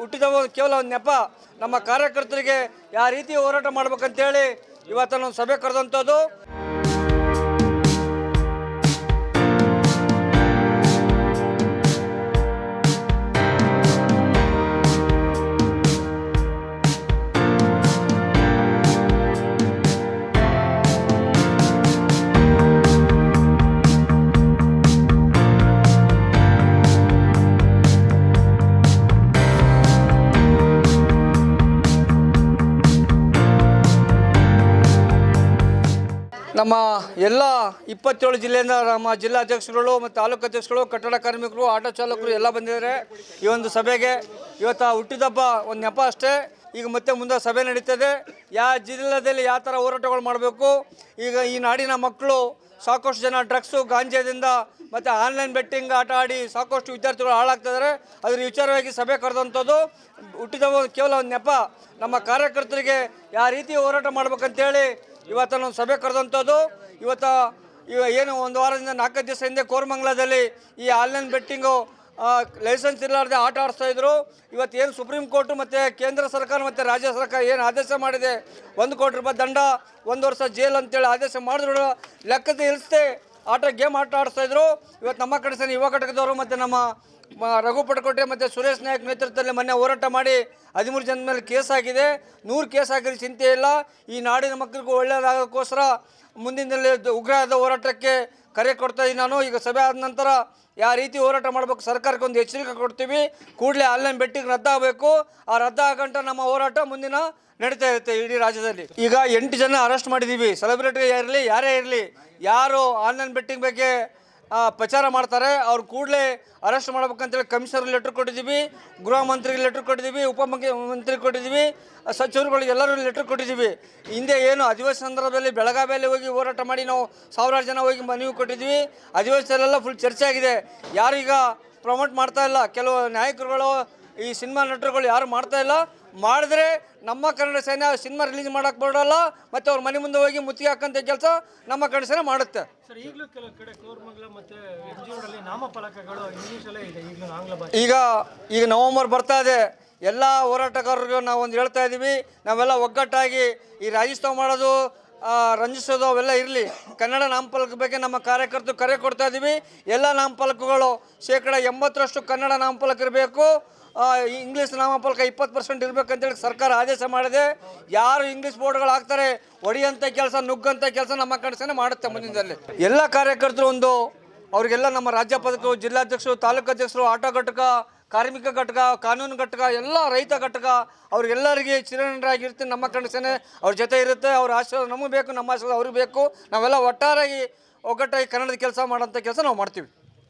ಹುಟ್ಟಿದ ಕೇವಲ ಒಂದು ನೆಪ. ನಮ್ಮ ಕಾರ್ಯಕರ್ತರಿಗೆ ಯಾವ ರೀತಿ ಹೋರಾಟ ಮಾಡ್ಬೇಕಂತೇಳಿ ಇವತ್ತು ನಾನು ಸಭೆ ಕರೆದಂಥದ್ದು. ನಮ್ಮ ಎಲ್ಲ ಇಪ್ಪತ್ತೇಳು ಜಿಲ್ಲೆಯಿಂದ ನಮ್ಮ ಜಿಲ್ಲಾಧ್ಯಕ್ಷರುಗಳು ಮತ್ತು ತಾಲೂಕು ಅಧ್ಯಕ್ಷರುಗಳು, ಕಟ್ಟಡ ಕಾರ್ಮಿಕರು, ಆಟೋ ಚಾಲಕರು ಎಲ್ಲ ಬಂದಿದ್ದಾರೆ. ಈ ಒಂದು ಸಭೆಗೆ ಇವತ್ತು ಹುಟ್ಟಿದಬ್ಬ ಒಂದು ನೆಪ ಅಷ್ಟೇ. ಈಗ ಮತ್ತೆ ಮುಂದೆ ಸಭೆ ನಡೀತದೆ. ಯಾವ ಜಿಲ್ಲೆಯಲ್ಲಿ ಯಾವ ಥರ ಹೋರಾಟಗಳು ಮಾಡಬೇಕು? ಈಗ ಈ ನಾಡಿನ ಮಕ್ಕಳು ಸಾಕಷ್ಟು ಜನ ಡ್ರಗ್ಸು, ಗಾಂಜಾದಿಂದ ಮತ್ತು ಆನ್ಲೈನ್ ಬೆಟ್ಟಿಂಗ್ ಆಟ ಆಡಿ ಸಾಕಷ್ಟು ವಿದ್ಯಾರ್ಥಿಗಳು ಹಾಳಾಗ್ತಿದ್ದಾರೆ. ಅದ್ರ ವಿಚಾರವಾಗಿ ಸಭೆ ಕರೆದಂಥದ್ದು ಹುಟ್ಟಿದ ಕೇವಲ ಒಂದು ನೆಪ. ನಮ್ಮ ಕಾರ್ಯಕರ್ತರಿಗೆ ಯಾವ ರೀತಿ ಹೋರಾಟ ಮಾಡ್ಬೇಕಂತೇಳಿ ಇವತ್ತು ನಾನು ಸಭೆ ಕರೆದಂಥದ್ದು, ಇವತ್ತು ಇವ ಏನು ಒಂದು ವಾರದಿಂದ ನಾಲ್ಕೈದು ದಿವಸ ಹಿಂದೆ ಕೋರಮಂಗಲದಲ್ಲಿ ಈ ಆನ್ಲೈನ್ ಬೆಟ್ಟಿಂಗು ಲೈಸೆನ್ಸ್ ಇರಲಾರ್ದೆ ಆಟ ಆಡಿಸ್ತಾ ಇದ್ರು. ಇವತ್ತು ಏನು ಸುಪ್ರೀಂ ಕೋರ್ಟು ಮತ್ತು ಕೇಂದ್ರ ಸರ್ಕಾರ ಮತ್ತು ರಾಜ್ಯ ಸರ್ಕಾರ ಏನು ಆದೇಶ ಮಾಡಿದೆ? ಒಂದು ಕೋಟಿ ರೂಪಾಯಿ ದಂಡ, ಒಂದು ವರ್ಷ ಜೈಲ್ ಅಂತೇಳಿ ಆದೇಶ ಮಾಡಿದ್ರು. ಲೆಕ್ಕದ ಇಳಿಸ್ದೆ ಆಟ ಗೇಮ್ ಆಟ ಆಡಿಸ್ತಾ ಇದ್ರು. ಇವತ್ತು ನಮ್ಮ ಕಡೆ ಸಹ ಯುವ ಘಟಕದವರು ಮತ್ತು ನಮ್ಮ ರಘು ಪಟಕೋಟೆ ಮತ್ತು ಸುರೇಶ್ ನಾಯಕ್ ನೇತೃತ್ವದಲ್ಲಿ ಮೊನ್ನೆ ಹೋರಾಟ ಮಾಡಿ ಹದಿಮೂರು ಜನದ ಮೇಲೆ ಕೇಸ್ ಆಗಿದೆ. ನೂರು ಕೇಸ್ ಆಗಿರೋ ಚಿಂತೆ ಇಲ್ಲ. ಈ ನಾಡಿನ ಮಕ್ಕಳಿಗೂ ಒಳ್ಳೆಯದಾಗೋಕ್ಕೋಸ್ಕರ ಮುಂದಿನ ದಿನದಲ್ಲಿ ಉಗ್ರವಾದ ಹೋರಾಟಕ್ಕೆ ಕರೆ ಕೊಡ್ತಾ ಇದ್ದೀನಿ ನಾನು. ಈಗ ಸಭೆ ಆದ ನಂತರ ಯಾವ ರೀತಿ ಹೋರಾಟ ಮಾಡಬೇಕು, ಸರ್ಕಾರಕ್ಕೆ ಒಂದು ಎಚ್ಚರಿಕೆ ಕೊಡ್ತೀವಿ. ಕೂಡಲೇ ಆನ್ಲೈನ್ ಬೆಟ್ಟಿಗೆ ರದ್ದಾಗಬೇಕು ಆ ರದ್ದಾಗಂಟ ನಮ್ಮ ಹೋರಾಟ ಮುಂದಿನ ನಡೀತಾ ಇರುತ್ತೆ ಇಡೀ ರಾಜ್ಯದಲ್ಲಿ. ಈಗ ಎಂಟು ಜನ ಅರೆಸ್ಟ್ ಮಾಡಿದ್ದೀವಿ. ಸೆಲೆಬ್ರಿಟಿ ಇರಲಿ ಯಾರೇ ಇರಲಿ, ಯಾರು ಆನ್ಲೈನ್ ಬೆಟ್ಟಿಂಗ್ ಬಗ್ಗೆ ಪ್ರಚಾರ ಮಾಡ್ತಾರೆ. ಅವ್ರು ಕೂಡಲೇ ಅರೆಸ್ಟ್ ಮಾಡ್ಬೇಕಂತೇಳಿ ಕಮಿಷನರ್ ಲೆಟ್ರ್ ಕೊಟ್ಟಿದ್ದೀವಿ, ಗೃಹ ಮಂತ್ರಿಗೆ ಲೆಟ್ರ್ ಕೊಟ್ಟಿದ್ದೀವಿ ಉಪಮುಖ್ಯಮಂತ್ರಿ ಕೊಟ್ಟಿದ್ದೀವಿ, ಸಚಿವರುಗಳಿಗೆ ಎಲ್ಲರೂ ಲೆಟ್ರ್ ಕೊಟ್ಟಿದ್ದೀವಿ. ಹಿಂದೆ ಏನು ಅಧಿವೇಶನ ಸಂದರ್ಭದಲ್ಲಿ ಬೆಳಗಾವಿಯಲ್ಲಿ ಹೋಗಿ ಹೋರಾಟ ಮಾಡಿ ನಾವು ಸಾವಿರಾರು ಜನ ಹೋಗಿ ಮನವಿ ಕೊಟ್ಟಿದ್ದೀವಿ. ಅಧಿವೇಶನದಲ್ಲೆಲ್ಲ ಫುಲ್ ಚರ್ಚೆ ಆಗಿದೆ. ಯಾರೀಗ ಪ್ರಮೋಟ್ ಮಾಡ್ತಾ ಇಲ್ಲ, ಕೆಲವು ನಾಯಕರುಗಳು, ಈ ಸಿನಿಮಾ ನಟರುಗಳು ಯಾರು ಮಾಡ್ತಾ ಇಲ್ಲ. ಮಾಡಿದ್ರೆ ನಮ್ಮ ಕನ್ನಡ ಸೇನೆ ಸಿನಿಮಾ ರಿಲೀಸ್ ಮಾಡೋಕೆ ಬಿಡೋಲ್ಲ ಮತ್ತು ಅವ್ರ ಮನೆ ಮುಂದೆ ಹೋಗಿ ಮುತ್ತಿಗೆ ಹಾಕಂತ ಕೆಲಸ ನಮ್ಮ ಕನ್ನಡ ಸೇನೆ ಮಾಡುತ್ತೆ. ಸರ್ ಈಗಲೂ ಕೆಲವು ಕಡೆ ಕೋರ್ಮಂಗಲ ಮತ್ತೆ ಎಂ ನಾಮಫಲಕಗಳು ಇಂಗ್ಲೀಷಲ್ಲೇ ಇದೆ ಈಗಲೂ ಆಂಗ್ಲ ಭಾಷೆ. ಈಗ ಈಗ ನವಂಬರ್ ಬರ್ತಾ ಇದೆ. ಎಲ್ಲ ಹೋರಾಟಗಾರರಿಗೂ ನಾವು ಒಂದು ಹೇಳ್ತಾ ಇದ್ದೀವಿ ನಾವೆಲ್ಲ ಒಗ್ಗಟ್ಟಾಗಿ ಈ ರಾಜ್ಯೋತ್ಸವ ಮಾಡೋದು ರಂಜಿಸೋದು ಅವೆಲ್ಲ ಇರಲಿ. ಕನ್ನಡ ನಾಮಫಲಕ ಬಗ್ಗೆ ನಮ್ಮ ಕಾರ್ಯಕರ್ತರು ಕರೆ ಕೊಡ್ತಾ ಇದ್ದೀವಿ ಎಲ್ಲ ನಾಮಫಲಕಗಳು ಶೇಕಡ ಎಂಬತ್ತರಷ್ಟು ಕನ್ನಡ ನಾಮಫಲಕ ಇರಬೇಕು. ಇಂಗ್ಲೀಷ್ ನಾಮಫಲಕ ಇಪ್ಪತ್ತು ಪರ್ಸೆಂಟ್ ಇರಬೇಕಂತೇಳಿ ಸರ್ಕಾರ ಆದೇಶ ಮಾಡಿದೆ. ಯಾರು ಇಂಗ್ಲೀಷ್ ಬೋರ್ಡ್ಗಳು ಹಾಕ್ತಾರೆ ಹೊಡಿಯಂಥ ಕೆಲಸ ನುಗ್ಗಂಥ ಕೆಲಸ ನಮ್ಮ ಕಡೆ ಮಾಡುತ್ತೆ ಮುಂದಿನದಲ್ಲಿ. ಎಲ್ಲ ಕಾರ್ಯಕರ್ತರು ಒಂದು, ಅವರಿಗೆಲ್ಲ ನಮ್ಮ ರಾಜ್ಯಪಾಲಕರು ಜಿಲ್ಲಾಧ್ಯಕ್ಷರು, ತಾಲೂಕು ಅಧ್ಯಕ್ಷರು, ಆಟೋ ಘಟಕ, ಕಾರ್ಮಿಕ ಘಟಕ, ಕಾನೂನು ಘಟಕ, ಎಲ್ಲ ರೈತ ಘಟಕ, ಅವ್ರಿಗೆಲ್ಲರಿಗೆ ಚಿರಣಿರಾಗಿರ್ತೀನಿ ನಮ್ಮ ಕಡೆ ಸೇನೆ ಅವ್ರ ಜೊತೆ ಇರುತ್ತೆ, ಅವ್ರ ಆಶೀರ್ವಾದ ನಮಗೆ ಬೇಕು, ನಮ್ಮ ಆಶೀರ್ವಾದ ಅವ್ರಿಗೆ ಬೇಕು. ನಾವೆಲ್ಲ ಒಟ್ಟಾರಾಗಿ ಒಗ್ಗಟ್ಟಾಗಿ ಕನ್ನಡದ ಕೆಲಸ ಮಾಡೋಂಥ ಕೆಲಸ ನಾವು ಮಾಡ್ತೀವಿ.